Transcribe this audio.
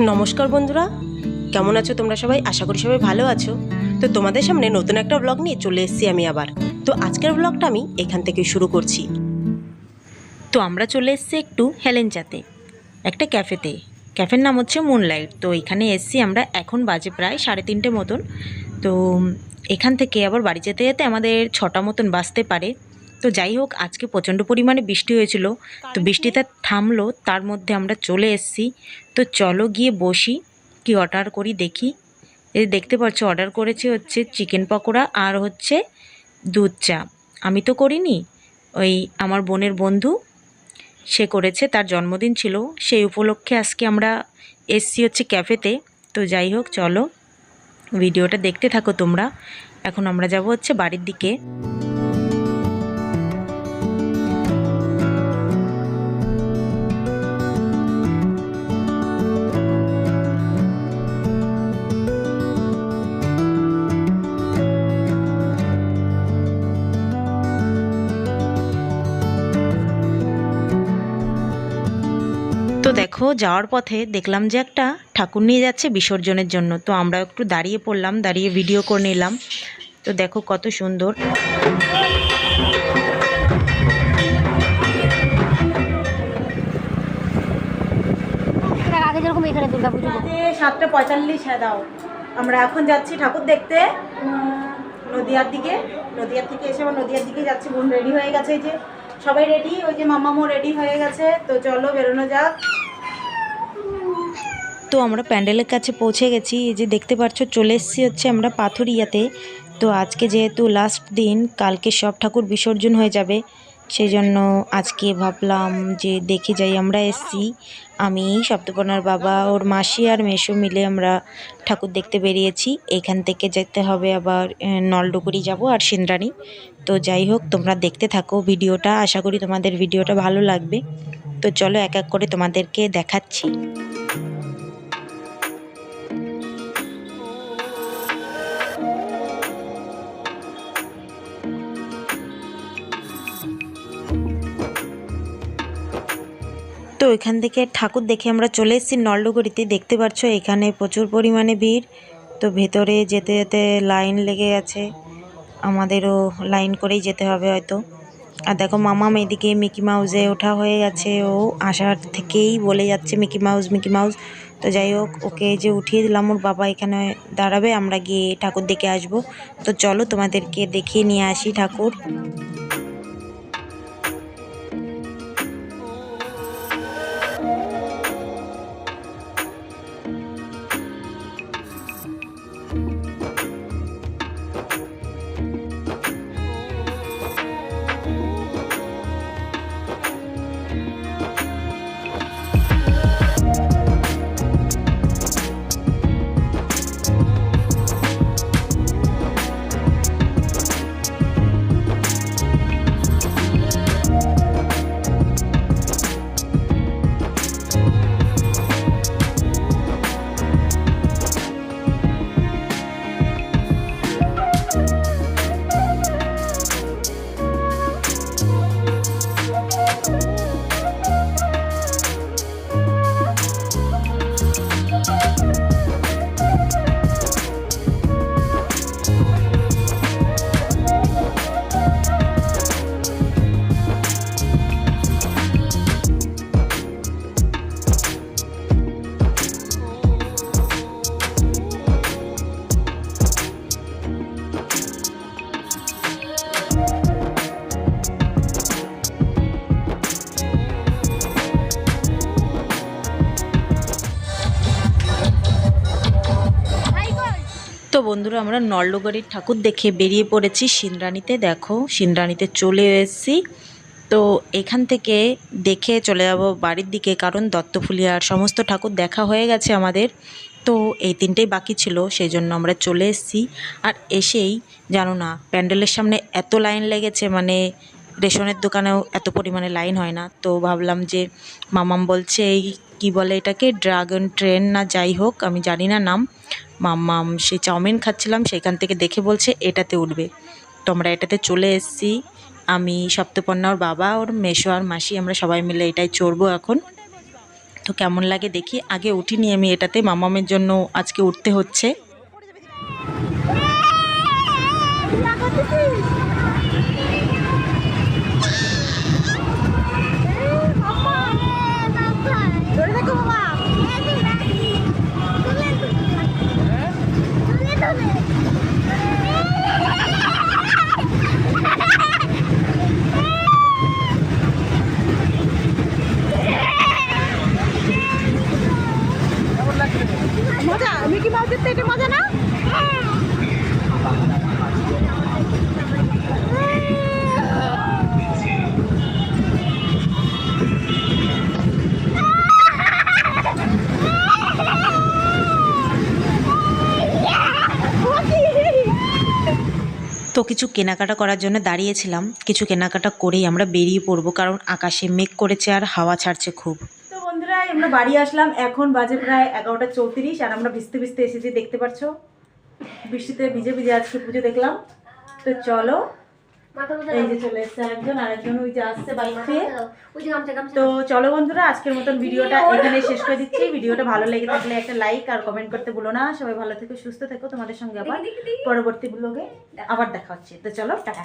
নমস্কার বন্ধুরা। কেমন আছো তোমরা সবাই? আশা করি সবাই ভালো আছো। তো তোমাদের সামনে নতুন একটা ব্লগ নিয়ে চলে এসেছি আমি আবার। তো আজকের ব্লগটা আমি এখান থেকে শুরু করছি। তো আমরা চলে এসেছি একটু হেলেনচাতে একটা ক্যাফেতে। ক্যাফের নাম হচ্ছে মুনলাইট তো এখানে এসেছি আমরা এখন বাজে প্রায় সাড়ে তিনটে মতন। তো এখান থেকে আবার বাড়ি যেতে যেতে আমাদের ছটা মতন বাজতে পারে। তো যাই হোক আজকে প্রচণ্ড পরিমাণে বৃষ্টি হয়েছিল। তো বৃষ্টিটা থামলো তার মধ্যে আমরা চলে এসেছি। তো চলো গিয়ে বসি কি অর্ডার করি দেখি। এই দেখতে পাচ্ছ অর্ডার করেছি হচ্ছে চিকেন পকোড়া আর হচ্ছে দুধ চা। আমি তো করিনি ওই আমার বোনের বন্ধু সে করেছে তার জন্মদিন ছিল। সেই উপলক্ষে আজকে আমরা এসছি হচ্ছে ক্যাফেতে। তো যাই হোক চলো ভিডিওটা দেখতে থাকো তোমরা। এখন আমরা যাব হচ্ছে বাড়ির দিকে। দেখো যাওয়ার পথে দেখলাম যে একটা ঠাকুর নিয়ে যাচ্ছে বিসর্জনের জন্য। তো আমরা একটু দাঁড়িয়ে পড়লাম দাঁড়িয়ে ভিডিও করে নিলাম। তো দেখো কত সুন্দর। আগে যেরকম এখানে দুর্গা পুজো সাতটা পঁয়তাল্লিশ হ্যাঁ দাও। আমরা এখন যাচ্ছি ঠাকুর দেখতে। নদিয়ার দিকে নদিয়ার থেকে এসে আবার নদিয়ার দিকে যাচ্ছি বোন রেডি হয়ে গেছে এই যে। সবাই রেডি ওই যে মামামও রেডি হয়ে গেছে। তো চলো বেরোনো যাক। তো আমরা প্যান্ডেলের কাছে পৌঁছে গেছি। এই যে দেখতে পাচ্ছ, চলে এসেছি হচ্ছে আমরা পাথুরিয়াতে। তো আজকে যেহেতু লাস্ট দিন, কালকে সব ঠাকুর বিসর্জন হয়ে যাবে। সেই জন্য আজকে ভাবলাম যে দেখে যাই, আমরা এসছি। আমি, সপ্তপর্ণার বাবা, ওর মাসি আর মেসো মিলে আমরা ঠাকুর দেখতে বেরিয়েছি। এখান থেকে যেতে হবে আবার নলডুকুরি যাব আর সিন্দ্রানি তো যাই হোক, তোমরা দেখতে থাকো ভিডিওটা। আশা করি তোমাদের ভিডিওটা ভালো লাগবে। তো চলো এক এক করে তোমাদেরকে দেখাচ্ছি। তো এখান থেকে ঠাকুর দেখে আমরা চলে এসেছি। নলডুগুড়িতে দেখতে পাচ্ছ, এখানে প্রচুর পরিমাণে ভিড়। তো ভেতরে যেতে যেতে লাইন লেগে গেছে। আমাদেরও লাইন করেই যেতে হবে হয়তো। আর দেখো, মামাম এদিকে মিকি মাউসে ওঠা হয়ে গেছে। ও আসার থেকেই বলে যাচ্ছে, মিকি মাউস মিকি মাউস। তো যাই হোক, ওকে যে উঠিয়ে দিলাম, ওর বাবা এখানে দাঁড়াবে। আমরা গিয়ে ঠাকুর দেখে আসব। তো চলো তোমাদেরকে দেখিয়ে নিয়ে আসি ঠাকুর। তো বন্ধুরা আমরা নলডোগাড়ির ঠাকুর দেখে বেরিয়ে পড়েছি সিন্দ্রানিতে দেখো সিন্দ্রানিতে চলে এসেছি। তো এখান থেকে দেখে চলে যাব বাড়ির দিকে, কারণ দত্তফুলিয়ার সমস্ত ঠাকুর দেখা হয়ে গেছে আমাদের। তো এই তিনটেই বাকি ছিল, সেই জন্য আমরা চলে এসেছি। আর এসেই, জানো না, প্যান্ডেলের সামনে এত লাইন লেগেছে মানে রেশনের দোকানেও এত পরিমাণে লাইন হয় না। তো ভাবলাম যে মামাম বলছে, এই কী বলে এটাকে ড্রাগন ট্রেন না যাই হোক আমি জানি না নাম মাম্মাম সে চাউমিন খাচ্ছিলাম সেখান থেকে দেখে বলছে এটাতে উঠবে তো আমরা এটাতে চলে এসেছি আমি সপ্তপর্ণা ওর বাবা ওর মেশো আর মাসি আমরা সবাই মিলে এটাই চড়বো এখন তো কেমন লাগে দেখি আগে উঠিনি আমি এটাতে মামামের জন্য আজকে উঠতে হচ্ছে ধরে দেখো বাবা মজা মিকি মাউস দেখতে এটা মজা না তো কিছু কেনাকাটা করার জন্য দাঁড়িয়েছিলাম। কিছু কেনাকাটা করেই আমরা বেরিয়ে পড়ব, কারণ আকাশে মেঘ করেছে আর হাওয়া ছাড়ছে খুব। তো বন্ধুরা, আমরা বাড়ি আসলাম, এখন বাজে প্রায় এগারোটা চৌত্রিশ, আর আমরা ভিজতে ভিজতে এসেছি, দেখতে পাচ্ছ বৃষ্টিতে ভিজে ভিজে আজকে পুজো দেখলাম। তো চলো এই যে চলে এসছে আরেকজন আরেকজন ওই যে আসছে বাইক থেকে তো চলো বন্ধুরা আজকের মতন ভিডিওটা এখানে শেষ করে দিচ্ছি। ভিডিওটা ভালো লেগে থাকলে একটা লাইক আর কমেন্ট করতে বলো না। সবাই ভালো থেকো সুস্থ থেকো। তোমাদের সঙ্গে আবার পরবর্তী ব্লগে আবার দেখা হচ্ছে। তো চলো টাটা।